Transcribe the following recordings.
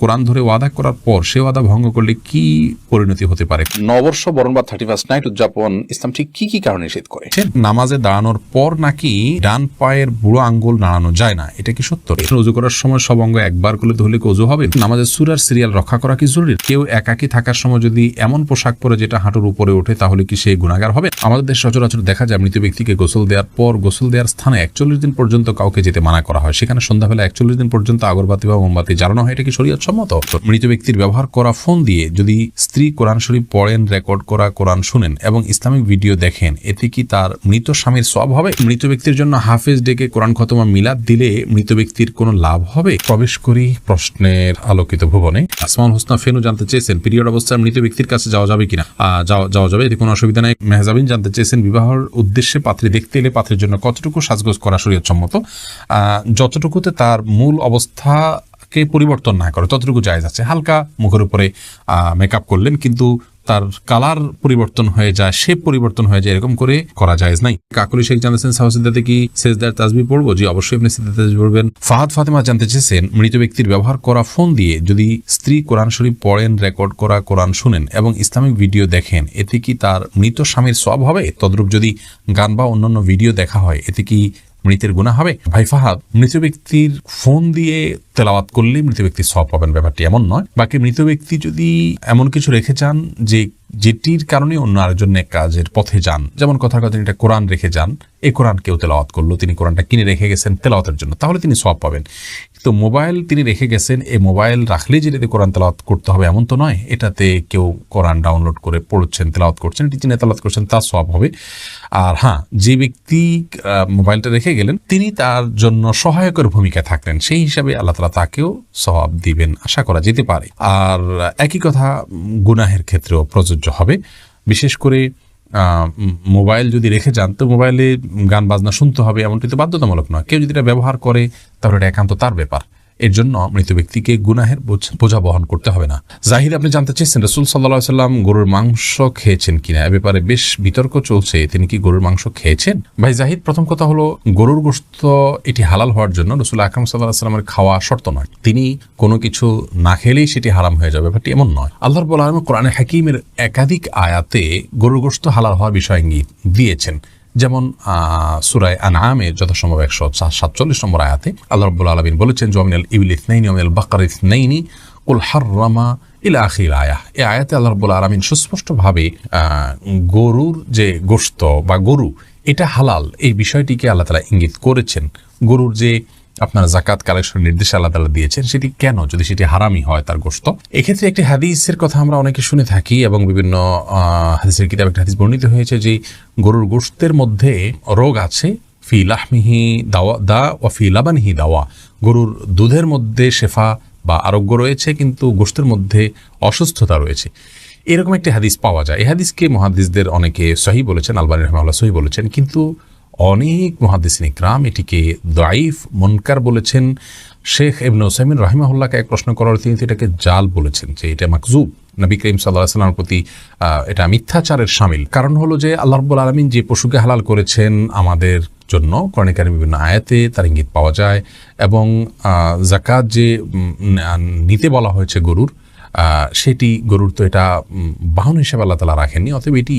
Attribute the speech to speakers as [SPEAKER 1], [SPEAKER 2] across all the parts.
[SPEAKER 1] কোরআন ধরে ওয়াদা করার পর সে ওয়াদা ভঙ্গ করলে কি পরিণতি হতে পারে?
[SPEAKER 2] নববর্ষ বরণ বা থার্টি ফার্স্ট নাইট উদযাপন ইসলাম ঠিক কি কি কারণে নিষেধ করে?
[SPEAKER 1] নামাজে দাঁড়ানোর পর নাকি ডান পায়ের বুড়ো আঙ্গুল নাড়ানো যায় না? এটা কি সত্য? উজু করার সময় সব অঙ্গ একবার করলে ধরলে কি উজু হবে? নামাজের সুরার সিরিয়াল রক্ষা করা কি জরুরি? কেউ একাকি থাকার সময় যদি এমন পোশাক পরে যেটা হাঁটুর উপরে ওঠে তাহলে কি সেই গুণাগার হবে? আমাদের দেশ সচরাচর দেখা যায় মৃত ব্যক্তিকে গোসল দেওয়ার পর গোসল দেওয়ার স্থানে একচল্লিশ দিন পর্যন্ত কাউকে যেতে মানা করা হয়। সেখানে সন্ধ্যাবেলা একচল্লিশ দিন পর্যন্ত আগরবাতি বা মোমবাতি জ্বালানো হয়। এটা কি শরীয়ত সম্মত? মৃত ব্যক্তির ব্যবহার করা ফোন দিয়ে যদি স্ত্রী কোরআন শরীফ পড়েন, রেকর্ড করা, কোরআন শুনেন এবং ইসলামিক ভিডিও দেখেন, এতে কি তার মৃত স্বামীর সব হবে? মৃত ব্যক্তির জন্য হাফেজ ডেকে কোরআন খতমা মিলাদ দিলে মৃত ব্যক্তির কোনো লাভ হবে? প্রবেশ করি প্রশ্নের আলোকিত ভুবনে। আসমান হোসনা ফেনু জানতে চেয়েছেন, পিরিয়ড অবস্থায় মৃত ব্যক্তির কাছে যাওয়া যাবে কিনা? যাওয়া যাবে, এতে কোনো অসুবিধা নেই। মেহজাবিন জানতে চেয়েছেন, বিবাহের উদ্দেশ্যে পাত্রী দেখতে এলে পাত্রের জন্য কতটুকু সাজগোজ করা শরীয়ত সম্মত যতটুকুতে তার মূল অবস্থা কে পরিবর্তন না করে, ততটুকু জায়জ আছে। হালকা মুখের উপরে মেকআপ করলেন, কিন্তু তার কালার পরিবর্তন হয়ে যায় শেপ পরিবর্তন হয়ে যায়, এরকম করে করা যায় নাই। কাকুলি শেখ জানাচ্ছেন সাহসিদ্দাতে কি সেজদার তাজবি পড়ব? জি, অবশ্যই আপনি সিদ্ধার্থ তাজবি পড়বেন। ফাহাদ ফাতেমা জানতে চেয়েছেন, মৃত ব্যক্তির ব্যবহার করা ফোন দিয়ে যদি স্ত্রী কোরআন শরীফ পড়েন রেকর্ড করা, কোরআন শুনেন এবং ইসলামিক ভিডিও দেখেন, এতে কি তার মৃত স্বামীর সব হবে তদ্রূপ যদি গান বা অন্যান্য ভিডিও দেখা হয়, এতে কি মৃতের গুণা হবে? ভাই ফাহাদ, মৃত ব্যক্তির ফোন দিয়ে তেলাওয়াত করলে মৃত ব্যক্তি সব পাবেন। ব্যাপারটি এমন নয়। বাকি মৃত ব্যক্তি যদি এমন কিছু রেখে চান যে যেটির কারণে অন্য আরেকজন কাজের পথে যান। যেমন কথার কথা তিনি একটা কোরআন রেখে যান, এই কোরআন কেউ তেলাওয়াত করল, তিনি কোরআনটা কিনে রেখে গেছেন তেলাওয়াতের জন্য, তাহলে তিনি সব পাবেন। তো মোবাইল তিনি রেখে গেছেন, এই মোবাইল রাখলেই যেটাতে কোরআন তেলাওয়াত করতে হবে এমন তো নয়, এটাতে কেউ কোরআন ডাউনলোড করে পড়ছেন, তেলাওয়াত করছেন, এটি যিনি তেলাওয়াত করছেন তার সব হবে। আর হ্যাঁ যে ব্যক্তি মোবাইলটা রেখে গেলেন, তিনি তার জন্য সহায়কের ভূমিকা থাকলেন, সেই হিসাবে আল্লাহ তালা তাকেও সব দিবেন, আশা করা যেতে পারে। আর একই কথা গুনাহের ক্ষেত্রেও প্রযোজ্য হবে। বিশেষ করে মোবাইল যদি রেখে যান, তো মোবাইলে গান বাজনা শুনতে হবে, এমনটি তো বাধ্যতামূলক নয়। কেউ যদি এটা ব্যবহার করে, তাহলে এটা একান্ত তার ব্যাপার। এর জন্য মৃত ব্যক্তিকে গুনাহের বোঝা বহন করতে হবে না। জাহিদ আপনি জানতে চেয়েছেন, রসুল সাল্লাহ সাল্লাম গরুর মাংস খেয়েছেন কিনা? এ ব্যাপারে বেশ বিতর্ক চলছে। তিনি কি গরুর মাংস খেয়েছেন? ভাই জাহিদ প্রথম কথা হলো, গরুর গোস্ত এটি হালাল হওয়ার জন্য রসুল আকরম সাল্লাহ সাল্লামের খাওয়া শর্ত নয়। তিনি কোনো কিছু না খেলেই সেটি হারাম হয়ে যাবে। ব্যাপারটি এমন নয়। আল্লাহর বল আলম কোরআনে হাকিমের একাধিক আয়াতে গরুর গোস্ত হালাল হওয়ার বিষয় ইঙ্গিত দিয়েছেন। যেমন সুরায় আনামে যথাসম্ভব একশো সাতচল্লিশ নম্বর আয়াতে আল্লাহ রব্বুল আলমিন বলেছেন জমিনাল ইউল ইসনাইনি অমিনাল বাকার ইসনাইনি, কুল হাররামা ইলা আখির আয়া। এ আয়াতে আল্লাহ রব্বুল আলমিন সুস্পষ্টভাবে গরুর যে গোস্ত বা গরু, এটা হালাল। এই বিষয়টিকে আল্লাহ তালা ইঙ্গিত করেছেন। গরুর যে আপনার জাকাত কালেকশন, নির্দেশ আল্লাহ তালা দিয়েছেন, সেটি কেন? যদি সেটি হারামি হয় তার গোস্ত এক্ষেত্রে একটি হাদিসের কথা আমরা অনেকে শুনে থাকি এবং বিভিন্ন হাদিসের কিতাব একটা হাদিস বর্ণিত হয়েছে যে গরুর গোস্তের মধ্যে রোগ আছে, ফি লাহমিহি দাওয়া, দা ও ফি লাবানিহি দাওয়া। গরুর দুধের মধ্যে শেফা বা আরোগ্য রয়েছে, কিন্তু গোস্তের মধ্যে অসুস্থতা রয়েছে। এরকম একটি হাদিস পাওয়া যায়। এই হাদিসকে মহাদিসদের অনেকে সহি বলেছেন, আলবানী রহমাল্লাহ সহি বলেছেন, কিন্তু অনেক মহাদিসিন ইকরাম এটিকে দাইফ মনকার বলেছেন। শেখ এবন ওসাইমিন রাহিমাহুল্লাহকে এক প্রশ্ন করার তিনি এটাকে জাল বলেছেন যে এটা মাকজুব নবী করিম সাল্লাহ সাল্লামের প্রতি এটা মিথ্যাচারের সামিল। কারণ হলো যে আল্লাহ রব্বুল আলমিন যে পশুকে হালাল করেছেন আমাদের জন্য কর্ণিকারের বিভিন্ন আয়াতে তার ইঙ্গিত পাওয়া যায় এবং জাকাত যে নিতে বলা হয়েছে গরুর সেটি গরুর তো এটা বাহন হিসেবে আল্লাহ তালা রাখেননি। অতএব এটি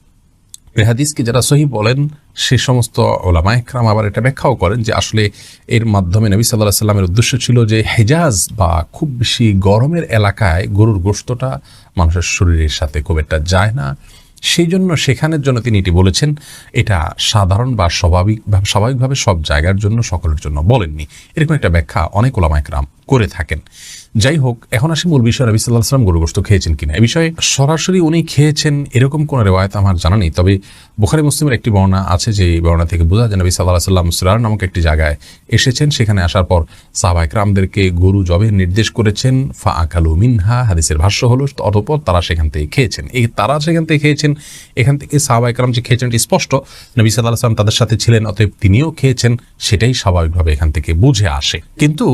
[SPEAKER 1] এই হাদিসকে যারা সহি বলেন, সে সমস্ত ওলামা একরাম আবার এটা ব্যাখ্যাও করেন যে আসলে এর মাধ্যমে নবী সাল্লাহ সাল্লামের উদ্দেশ্য ছিল যে হেজাজ বা খুব বেশি গরমের এলাকায় গরুর গোস্তটা মানুষের শরীরের সাথে খুব একটা যায় না। সেই জন্য সেখানের জন্য তিনি এটি বলেছেন, এটা সাধারণ বা স্বাভাবিক, স্বাভাবিকভাবে সব জায়গার জন্য, সকলের জন্য বলেননি। এরকম একটা ব্যাখ্যা অনেক ওলামা একরাম করে থাকেন। যাই হোক, এখন আসি মূল বিষয়। নবী সাল্লাহ সাল্লাম গরু গোস্ত খেয়েছেন কিনা? এ বিষয়ে সরাসরি উনি খেয়েছেন এরকম কোনো রেওয়ায়ত আমার জানা নেই। তবে বুখারি মুসলিমের একটি বর্ণনা আছে যে বর্ণনা থেকে বোঝা যায় নবী সাল্লাহ সাল্লাম সুরার নামক একটি জায়গায় এসেছেন। সেখানে আসার পর সাহাবা একরামদেরকে গরু জবের নির্দেশ করেছেন। ফা আকালু মিনহা, হাদিসের ভাষ্য হলো, অতপর তারা সেখান থেকে খেয়েছেন। এই তারা সেখান থেকে খেয়েছেন, এখান থেকে সাহাবা একরাম যে খেয়েছেন এটি স্পষ্ট। নবী সাল্লাহ সাল্লাম তাদের সাথে ছিলেন, অতএব তিনিও খেয়েছেন, সেটাই স্বাভাবিকভাবে এখান থেকে বুঝে আসে। কিন্তু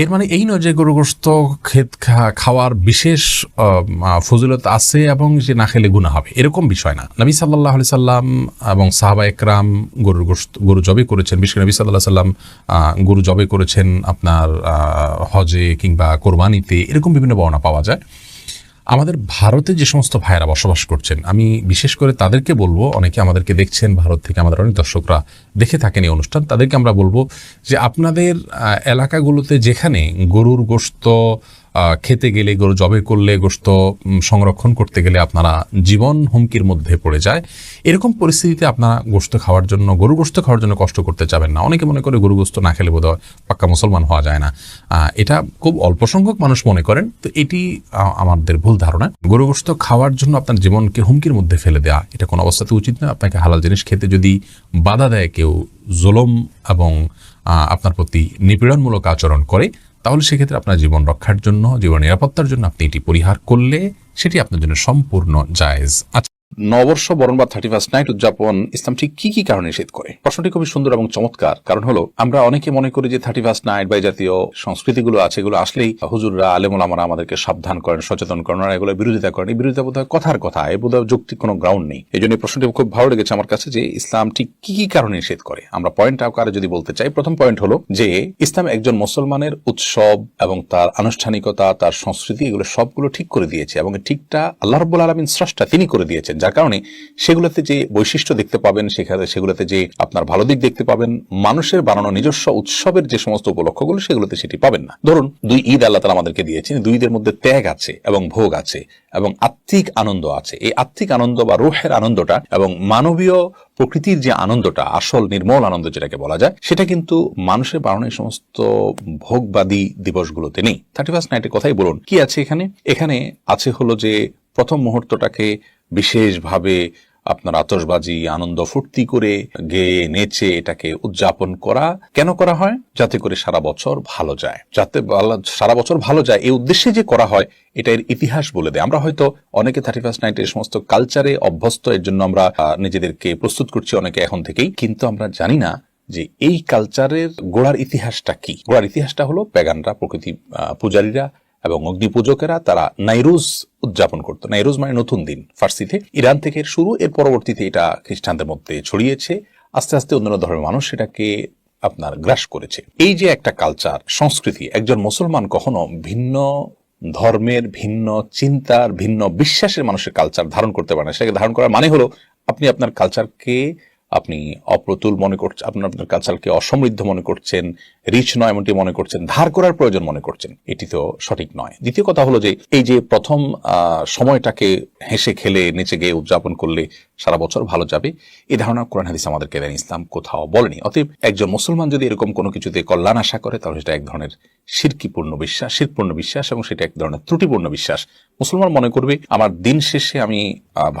[SPEAKER 1] এর মানে এই নয় যে গরুগ্রস্ত ক্ষেত খাওয়ার বিশেষ ফজিলত আছে এবং যে না খেলে গুণা হবে, এরকম বিষয় না। নবী সাল্লাহ আলি সাল্লাম এবং সাহাবা একরাম গরুর গোস্ত গরু জবে করেছেন। বিশেষ নবী সাল্লাহ সাল্লাম গরু জবে করেছেন আপনার হজে কিংবা কোরবানিতে, এরকম বিভিন্ন বর্ণনা পাওয়া যায়। আমাদের ভারতে যে সমস্ত ভাইয়েরা বসবাস করছেন আমি বিশেষ করে তাদেরকে বলব অনেকে আমাদেরকে দেখছেন ভারত থেকে আমাদের অনেক দর্শকরা দেখে থাকেন এই অনুষ্ঠান তাদেরকে আমরা বলব যে আপনাদের এলাকাগুলোতে যেখানে গরুর আহ, খেতে গেলে, গরু জবে করলে গোস্ত সংরক্ষণ করতে গেলে আপনারা জীবন হুমকির মধ্যে পড়ে যায়। এরকম পরিস্থিতিতে আপনারা গোস্ত খাওয়ার জন্য গরু গোশত খাওয়ার জন্য কষ্ট করতে চাবেন না। অনেকে মনে করে গরু গোশত না খেলে বোধহয় পাক্কা মুসলমান হওয়া যায় না। এটা খুব অল্প সংখ্যক মানুষ মনে করেন, তো এটি আমাদের ভুল ধারণা। গরু গোশত খাওয়ার জন্য আপনার জীবনকে হুমকির মধ্যে ফেলে দেওয়া এটা কোনো অবস্থাতে উচিত নয়। আপনাকে হালাল জিনিস খেতে যদি বাধা দেয়, কেউ জোলম এবং আপনার প্রতি নিপীড়নমূলক আচরণ করে তাহলে সেক্ষেত্রে আপনার জীবন রক্ষার জন্য, জীবন নিরাপত্তার জন্য আপনি এটি পরিহার করলে সেটি আপনার জন্য সম্পূর্ণ জায়েজ। আচ্ছা
[SPEAKER 2] নববর্ষ বরণ বা থার্টি ফার্স্ট নাইট উদযাপন ইসলাম ঠিক কি কি কারণে নিষেধ করে? প্রশ্নটি খুবই সুন্দর এবং চমৎকার। কারণ হলো, আমরা অনেকে মনে করি যে থার্টি ফার্স্ট নাইট বা জাতীয় সংস্কৃতিগুলো আছে, এগুলো আসলেই হুজুররা, আলেমুল আমরা আমাদেরকে সাবধান করেন, সচেতন করেন আর এগুলো বিরোধিতা করেন। এই বিরোধিতা বোধহয় কথার কথা, এ বোধহয় যৌক্তিক কোনো গ্রাউন্ড নেই। এই জন্য প্রশ্নটি খুব ভালো লেগেছে আমার কাছে যে ইসলাম ঠিক কি কি কারণে নিষেধ করে? আমরা পয়েন্ট আকারে যদি বলতে চাই, প্রথম পয়েন্ট হলো যে ইসলাম একজন মুসলমানের উৎসব এবং তার আনুষ্ঠানিকতা, তার সংস্কৃতি, এগুলো সবগুলো ঠিক করে দিয়েছে এবং ঠিকটা আল্লাহ রব্বুল আলমিন স্রষ্টা, তিনি করে দিয়েছেন। যার কারণে সেগুলোতে যে বৈশিষ্ট্য দেখতে পাবেন, সেখানে সেগুলোতে যে আপনার ভালো দিক দেখতে পাবেন, মানুষের বানানো নিজস্ব উৎসবের যে সমস্ত উপলক্ষগুলো সেগুলোতে সেটি পাবেন না। ধরুন, দুই ঈদ আল্লাহ তালা আমাদেরকে দিয়েছেন, দুই ঈদের মধ্যে ত্যাগ আছে এবং ভোগ আছে এবং আত্মিক আনন্দ আছে। এই আত্মিক আনন্দ বা রুহের আনন্দটা এবং মানবীয় প্রকৃতির যে আনন্দটা, আসল নির্মল আনন্দ যেটাকে বলা যায়, সেটা কিন্তু মানুষের বানানো এই সমস্ত ভোগবাদী দিবসগুলোতে নেই। থার্টি ফার্স্ট নাইটের কথাই বলুন, কি আছে এখানে? এখানে আছে হলো যে প্রথম মুহূর্তটাকে বিশেষভাবে আপনার আতশবাজি, আনন্দ ফুর্তি করে গেয়ে নেচে এটাকে উদযাপন করা কেন করা হয়? যাতে করে সারা বছর ভালো যায়। যাতে সারা বছর ভালো যায়। এই উদ্দেশ্যে যে করা হয়, এটা এর ইতিহাস বলে দেয়। আমরা হয়তো অনেকে থার্টি ফার্স্ট নাইট এর সমস্ত কালচারে অভ্যস্ত, এর জন্য আমরা নিজেদেরকে প্রস্তুত করছি অনেকে এখন থেকেই। কিন্তু আমরা জানি না যে এই কালচারের গোড়ার ইতিহাসটা কি? গোড়ার ইতিহাসটা হলো প্যাগানরা প্রকৃতি পূজারীরা এবং অগ্নি পূজকেরা তারা নাইরুজ উদযাপন করতো। নাইরুজ মানে নতুন দিন ফার্সিতে। ইরান থেকে শুরু, এর পরবর্তীতে এটা খ্রিস্টানদের মধ্যে ছড়িয়েছে। আস্তে আস্তে অন্যান্য ধর্মের মানুষ সেটাকে আপনার গ্রাস করেছে। এই যে একটা কালচার সংস্কৃতি, একজন মুসলমান কখনো ভিন্ন ধর্মের, ভিন্ন চিন্তার, ভিন্ন বিশ্বাসের মানুষের কালচার ধারণ করতে পারে না। সেটাকে ধারণ করার মানে হলো আপনি আপনার কালচারকে আপনি অপ্রতুল মনে করছেন আপনার আপনার কালচারকে অসমৃদ্ধ মনে করছেন রিচ নয় এমনটি মনে করছেন, ধার করার প্রয়োজন মনে করছেন, এটি তো সঠিক নয়। দ্বিতীয় কথা হলো যে, এই যে প্রথম সময়টাকে হেসে খেলে, নেচে গিয়ে উদযাপন করলে সারা বছর ভালো যাবে এই ধারণা কোরআন হাদিস আমাদেরকে দেন, ইসলাম কোথাও বলেনি। অতএব একজন মুসলমান যদি এরকম কোনো কিছুতে কল্যাণ আশা করে, তাহলে সেটা এক ধরনের শিরকিপূর্ণ বিশ্বাস শিরপূর্ণ বিশ্বাস এবং সেটা এক ধরনের ত্রুটিপূর্ণ বিশ্বাস। মুসলমান মনে করবে, আমার দিন শেষে আমি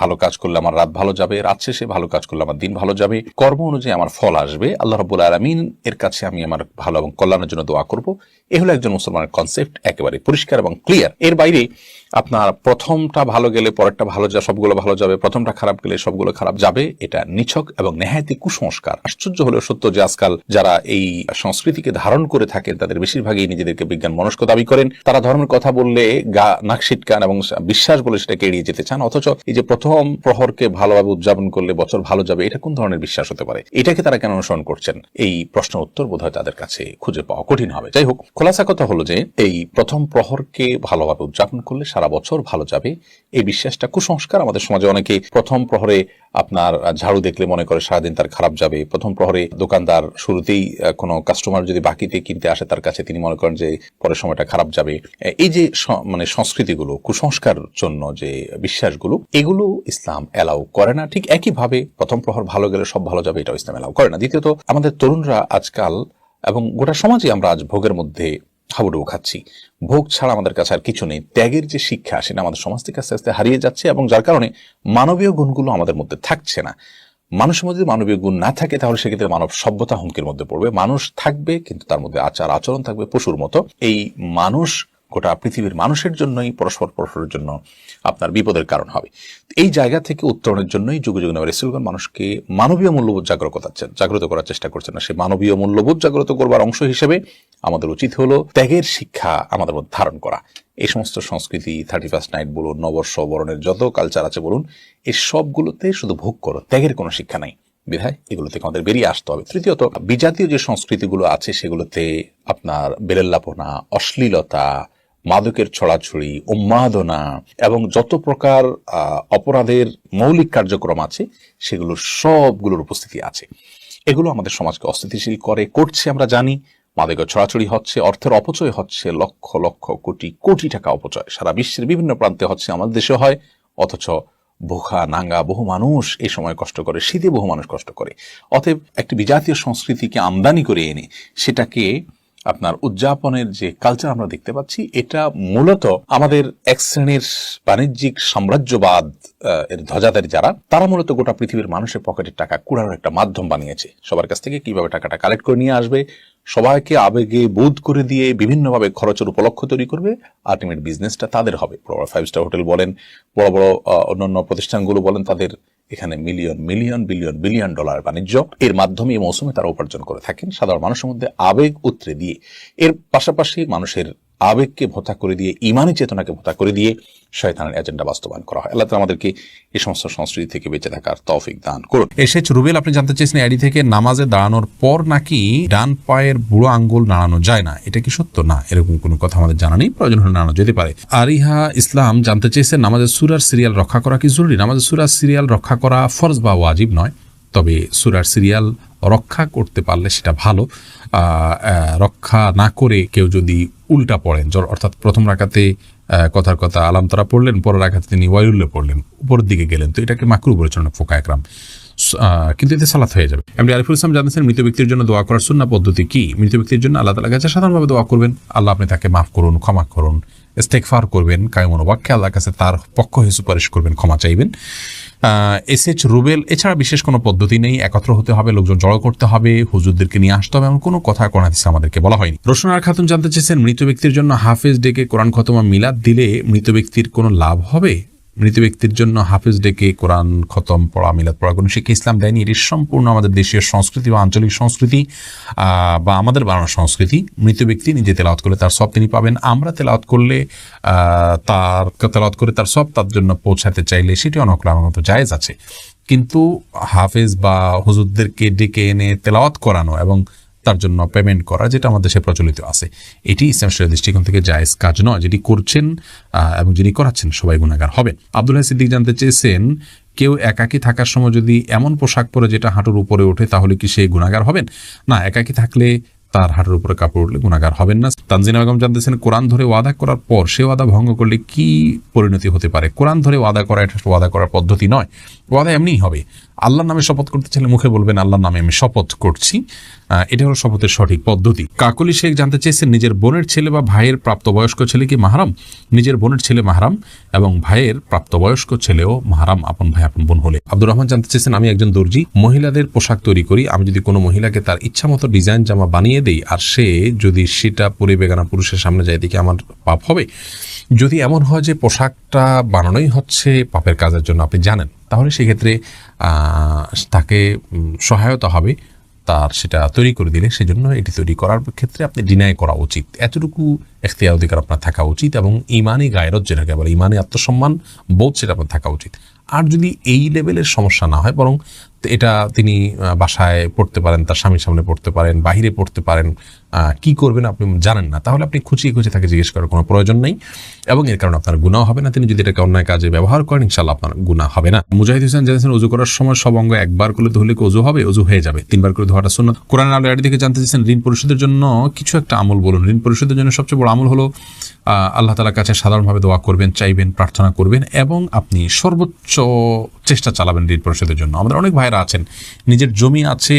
[SPEAKER 2] ভালো কাজ করলে আমার রাত ভালো যাবে, রাত শেষে ভালো কাজ করলে আমার দিন ভালো যাবে কর্ম অনুযায়ী আমার ফল আসবে, আল্লাহ রব্বুল আলমিন এর কাছে আমি আমার ভালো এবং কল্যাণের জন্য দোয়া করব। এ হলো একজন মুসলমানের কনসেপ্ট একেবারে পরিষ্কার এবং ক্লিয়ার এর বাইরে আপনার প্রথমটা ভালো গেলে পরেরটা ভালো যা, সবগুলো ভালো যাবে, প্রথমটা খারাপ গেলে সবগুলো খারাপ যাবে, এটা নিছক এবং নেহায়তি কুসংস্কার। আশ্চর্য হলেও সত্য যে আজকাল যারা এই সংস্কৃতিকে ধারণ করে থাকেন, তাদের বেশিরভাগই নিজেদেরকে বিজ্ঞান মনস্ক দাবি করেন। তারা ধর্মের কথা বললে গা নাক সিটকান এবং বিশ্বাস বলে সেটাকে এড়িয়ে যেতে চান। অথচ এই যে প্রথম প্রহরকে ভালোভাবে উদযাপন করলে বছর ভালো যাবে, এটা কোন ধরনের বিশ্বাস হতে পারে। এটাকে তারা কেন অনুসরণ করছেন? এই প্রশ্ন উত্তর বোধহয় তাদের কাছে খুঁজে পাওয়া কঠিন হবে। যাই হোক, খোলাসা কথা হলো যে, এই প্রথম প্রহরকে ভালোভাবে উদযাপন করলে সারা বছর ভালো যাবে। এই বিশ্বাসটা কুসংস্কার আমাদের সমাজে অনেকে প্রথম প্রহরে আপনার ঝাড়ু দেখলে মনে করে সারাদিন তার খারাপ যাবে। প্রথম প্রহরে দোকানদার শুরুতেই কোনো কাস্টমার যদি বাকিতে কিনতে আসে তার কাছে তিনি মনে করেন যে, পরের সময়টা খারাপ যাবে। এই যে মানে সংস্কৃতিগুলো, কুসংস্কার জন্য যে বিশ্বাসগুলো, এগুলো ইসলাম অ্যালাউ করে না। ঠিক একইভাবে প্রথম প্রহর ভালো গেলে সব ভালো যাবে, এটাও ইসলাম এলাও করে না। দ্বিতীয়ত, আমাদের তরুণরা আজকাল এবং গোটা সমাজে আমরা আজ ভোগের মধ্যে হাবুডুবু খাচ্ছি। ভোগ ছাড়া আমাদের কাছে আর কিছু নেই। ত্যাগের যে শিক্ষা, সেটা আমাদের সমাজ থেকে আস্তে আস্তে হারিয়ে যাচ্ছে এবং যার কারণে মানবীয় গুণগুলো আমাদের মধ্যে থাকছে না। মানুষের মধ্যে মানবীয় গুণ না থাকে, তাহলে সেক্ষেত্রে মানব সভ্যতা হুমকির মধ্যে পড়বে। মানুষ থাকবে, কিন্তু তার মধ্যে আচার আচরণ থাকবে পশুর মতো। এই মানুষ গোটা পৃথিবীর মানুষের জন্যই, পরস্পর পরস্পরের জন্য আপনার বিপদের কারণ হবে। এই জায়গা থেকে উত্তরণের জন্যই যুগে যুগে রাসূলগণ মানুষকে মানবীয় মূল্যবোধ জাগ্রত জাগ্রত করার চেষ্টা করছেন না। সে মানবীয় মূল্যবোধ জাগ্রত করবার অংশ হিসেবে আমাদের উচিত হলো ত্যাগের শিক্ষা আমাদের মধ্যে ধারণ করা। এই সমস্ত সংস্কৃতি থার্টি ফার্স্ট নাইট বলুন, নববর্ষ বরণের যত কালচার আছে বলুন, এই সবগুলোতে শুধু ভোগ করো, ত্যাগের কোনো শিক্ষা নাই। বিধায় এগুলো থেকে আমাদের বেরিয়ে আসতে হবে। তৃতীয়ত, বিজাতীয় যে সংস্কৃতিগুলো আছে সেগুলোতে আপনার বেলেল্লাপনা, অশ্লীলতা মাদকের ছড়াছড়ি, উন্মাদনা এবং যত প্রকার অপরাধের মৌলিক কার্যক্রম আছে, সেগুলো সবগুলোর উপস্থিতি আছে। এগুলো আমাদের সমাজকে অস্থিতিশীল করে, করছে আমরা জানি। মাদকের ছড়াছড়ি হচ্ছে, অর্থের অপচয় হচ্ছে, লক্ষ লক্ষ, কোটি কোটি টাকা অপচয়। সারা বিশ্বের বিভিন্ন প্রান্তে হচ্ছে, আমাদের দেশে হয়। অথচ ভোখা, নাঙ্গা, বহু মানুষ এই সময় কষ্ট করে, শীতে বহু মানুষ কষ্ট করে। অতএব একটি বিজাতীয় সংস্কৃতিকে আমদানি করে এনে, সেটাকে আপনার উদযাপনের যে কালচার আমরা দেখতে পাচ্ছি, এটা মূলত আমাদের এক শ্রেণির বাণিজ্যিক সাম্রাজ্যবাদ এর ধ্বজাধারী যারা, তারা মূলত গোটা পৃথিবীর মানুষের পকেটের টাকা কুড়ানোর একটা মাধ্যম বানিয়েছে। সবার কাছ থেকে কীভাবে টাকাটা কালেক্ট করে নিয়ে আসবে, সবাইকে আবেগে বোধ করে দিয়ে বিভিন্নভাবে খরচের উপলক্ষ তৈরি করবে আলটিমেট বিজনেসটা তাদের হবে। বড় বড় ফাইভ স্টার হোটেল বলেন, বড় বড় অন্যান্য প্রতিষ্ঠানগুলো বলেন, তাদের এখানে million million billion billion dollar বাণিজ্য। এর মাধ্যমে এই মৌসুমে তারা উপার্জন করে থাকেন। সাধারণ মানুষের মধ্যে আবেগ উতরে দিয়ে। এর পাশাপাশি মানুষের আবেগকে ভোতা করে দিয়ে, ইমানি চেতনাকে ভোতা করে দিয়ে শয়তানের এজেন্ডা বাস্তবায়ন করা হয়। আল্লাহ আমাদেরকে এই সমস্ত সংস্কৃতি থেকে বেঁচে থাকার তৌফিক দান করুন।
[SPEAKER 1] এসেছ রুবেল, আপনি জানতে চেয়েছেন আইডি থেকে নামাজে দাঁড়ানোর পর নাকি ডান পায়ের বুড়ো আঙ্গুল নাড়ানো যায় না? এটা কি সত্য? না, এরকম কোনো কথা আমাদের জানা নেই। প্রয়োজন হলে নাড়ানো যেতে পারে। আরিহা ইসলাম জানতে চেয়েছেন নামাজের সুরার সিরিয়াল রক্ষা করা কি জরুরি? নামাজের সুরার সিরিয়াল রক্ষা করা ফরজ বা ওয়াজিব নয়, তবে সুরার সিরিয়াল রক্ষা করতে পারলে সেটা ভালো। রক্ষা না করে কেউ যদি উল্টা পড়েন। অর্থাৎ প্রথম রাখাতে কথার কথা আলাম তারা পড়লেন, পরের রাখাতে তিনি ওয়াইউল্লে পড়লেন, উপরের দিকে গেলেন। তো এটাকে মাকরু বলেছেন ফোকা একরাম। কিন্তু এতে সালাত হয়ে যাবে। এমনি আরিফুল ইসলাম জানিয়েছেন মৃত ব্যক্তির জন্য দোয়া করার সুন্না পদ্ধতি কি? মৃত ব্যক্তির জন্য আল্লাহ তালা কাছে সাধারণভাবে দোয়া করবেন। আল্লাহ আপনি তাকে মাফ করুন, ক্ষমা করুন। ইস্তেকফার করবেন কায়মন বাক্যে আল্লাহর কাছে তার পক্ষ হয়ে সুপারিশ করবেন, ক্ষমা চাইবেন। এস এইচ রুবেল, এছাড়া বিশেষ কোনো পদ্ধতি নেই, একত্র হতে হবে, লোকজন জড়ো করতে হবে, হুজুরদেরকে নিয়ে আসতে হবে, এমন কোনো কথা কোন হাদিসে আমাদেরকে বলা হয়নি। রোশনার খাতুন জানতে চেয়েছেন, মৃত ব্যক্তির জন্য হাফেজ ডেকে কোরআন খতমা মিলাদ দিলে মৃত ব্যক্তির কোনো লাভ হবে? মৃত ব্যক্তির জন্য হাফেজ ডেকে কোরআন খতম পড়া, মিলাদ পড়া, কোনো শিক্ষা ইসলাম দেয়নি। এটি সম্পূর্ণ আমাদের দেশীয় সংস্কৃতি বা আঞ্চলিক সংস্কৃতি বা আমাদের বানানো সংস্কৃতি। মৃত ব্যক্তি নিজে তেলাওয়াত করলে তার সব তিনি পাবেন। আমরা তেলাওয়াত করলে তার, তেলাওয়াত করে তার সব তার জন্য পৌঁছাতে চাইলে সেটি অনকলার মতো জায়েজ আছে। কিন্তু হাফেজ বা হুজুরদেরকে ডেকে এনে তেলাওয়াত করানো এবং তার জন্য পেমেন্ট করা, যেটা আমাদের দেশে প্রচলিত আছে। এটি ইসলাম শরীয়ত দৃষ্টিকোণ থেকে জায়েজ কাজ নয়, যেটি করছেন এবং যিনি করাচ্ছেন সবাই গুণাগার হবেন আব্দুল্লাহ সিদ্দিক জানতে চেয়েছেন, কেউ একাকী থাকার সময় যদি এমন পোশাক পরে যেটা হাঁটুর উপরে ওঠে, তাহলে কি সে গুণাগার হবেন? না, একাকী থাকলে তার হাঁটুর উপরে কাপড় উঠলে গুণাগার হবেন না। তানজিনা বেগম জানতেছেন, কোরআন ধরে ওয়াদা করার পর সে ওয়াদা ভঙ্গ করলে কি পরিণতি হতে পারে? কোরআন ধরে ওয়াদা করা, এটা ওয়াদা করার পদ্ধতি নয়। ওয়াদা এমনিই হবে। আল্লাহর নামে শপথ করতে চাইলে মুখে বলবেন, আল্লাহর নামে আমি শপথ করছি। এটা হলো শপথের সঠিক পদ্ধতি। কাকলি শেখ জানতে চেয়েছেন, নিজের বোনের ছেলে বা ভাইয়ের প্রাপ্তবয়স্ক ছেলে কি মাহারাম? নিজের বোনের ছেলে মাহারাম এবং ভাইয়ের প্রাপ্তবয়স্ক ছেলেও মাহারাম, আপন ভাই, আপন বোন হলে। আব্দুর রহমান জানতে চেয়েছেন, আমি একজন দর্জি, মহিলাদের পোশাক তৈরি করি। আমি যদি কোনো মহিলাকে তার ইচ্ছা মতো ডিজাইন জামা বানিয়ে দেই আর সে যদি সেটা পরে বেগানা পুরুষের সামনে যায়, দেখে আমার পাপ হবে? যদি এমন হয় যে পোশাকটা বানানোই হচ্ছে পাপের কাজের জন্য আপনি জানেন, তাহলে সেক্ষেত্রে তাকে সহায়তা হবে তার সেটা তৈরি করে দিলে। সেজন্য এটি তৈরি করার ক্ষেত্রে আপনি ডিনাই করা উচিত। এতটুকু এখতিয়ার অধিকার আপনার থাকা উচিত এবং ইমানি গায়রত যেটাকে বলে ইমানি আত্মসম্মান বোধ সেটা আপনার থাকা উচিত। আর যদি এই লেভেলের সমস্যা না হয়, বরং এটা তিনি বাসায় পড়তে পারেন, তার স্বামীর সামনে পড়তে পারেন, বাহিরে পড়তে পারেন কি করবেন আপনি জানেন না। তাহলে আপনি খুঁচিয়ে খুঁচিয়ে তাকে জিজ্ঞেস করার কোনো প্রয়োজন নেই এবং এর কারণে আপনার গুণাও হবে না। তিনি যদি এটাকে অন্যায় কাজে ব্যবহার করেন ইনশাল্লাহ আপনার গুণা হবে না। মুজাহিদ হোসেন জানিয়েছেন উজু করার সময় সব অঙ্গ একবার করে ধুলে কি উজু হবে? উজু হয়ে যাবে। তিনবার করে ধোয়াটা শোনা কোরআন আলো এর দিকে জানতে চাইছেন ঋণ পরিশোধের জন্য কিছু একটা আমল বলুন। ঋণ পরিশোধের জন্য সবচেয়ে বড় আমল হলো আল্লাহ তালার কাছে সাধারণভাবে দোয়া করবেন, চাইবেন, প্রার্থনা করবেন এবং আপনি সর্বোচ্চ চেষ্টা চালাবেন ঋণ পরিশোধের জন্য। আমাদের অনেক ভাইরা আছেন, নিজের জমি আছে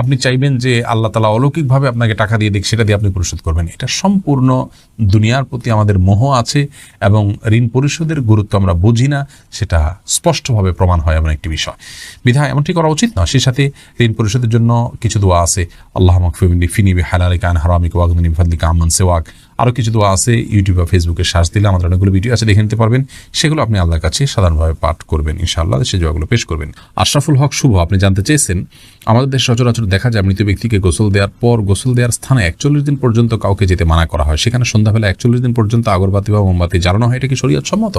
[SPEAKER 1] আপনি চাইবেন যে আল্লাহ তালা অলৌকিকভাবে আপনাকে টাকা দিয়ে দিক, সেটা দিয়ে আপনি পরিশোধ করবেন। এটা সম্পূর্ণ দুনিয়ার প্রতি আমাদের মোহ আছে এবং ঋণ পরিশোধের গুরুত্ব আমরা বুঝি না, সেটা স্পষ্টভাবে প্রমাণ হয় এমন একটি বিষয়। বিধায় এমনটি করা উচিত না। সেই সাথে ঋণ পরিশোধের জন্য কিছু দোয়া আছে। আল্লাহ মকফিমিনি ফিনিবি হালালি কান হারামিক ওয়াগদিনী আমান সেওয়াক। আরও কিছু দোয়া আছে ইউটিউব বা ফেসবুকে সার্চ দিলে আমাদের অনেকগুলো ভিডিও আছে, দেখে নিতে পারবেন। সেগুলো আপনি আল্লাহর কাছে সাধারণভাবে পাঠ করবেন ইনশাআল্লাহ সেই দোয়াগুলো পেশ করবেন। আশরাফুল হক শুভ, আপনি জানতে চেয়েছেন, আমাদের দেশ সচরাচর দেখা যায় মৃত ব্যক্তিকে গোসল দেওয়ার পর গোসল দেওয়ার স্থানে একচল্লিশ দিন পর্যন্ত কাউকে যেতে মানা করা হয়। সেখানে সন্ধ্যাবেলা একচল্লিশ দিন পর্যন্ত আগরবাতি বা মোমবাতি জ্বালানো হয়। এটা কি শরীয়ত সম্মত?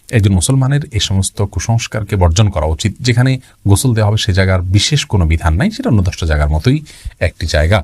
[SPEAKER 1] একজন মুসলমানের এই সমস্ত কুসংস্কারকে বর্জন করা উচিত, যেখানে গোসল দেওয়া হবে সে জায়গার বিশেষ কোনো বিধান নাই, সেটা অন্য দশটা জায়গার মতোই একটি জায়গা।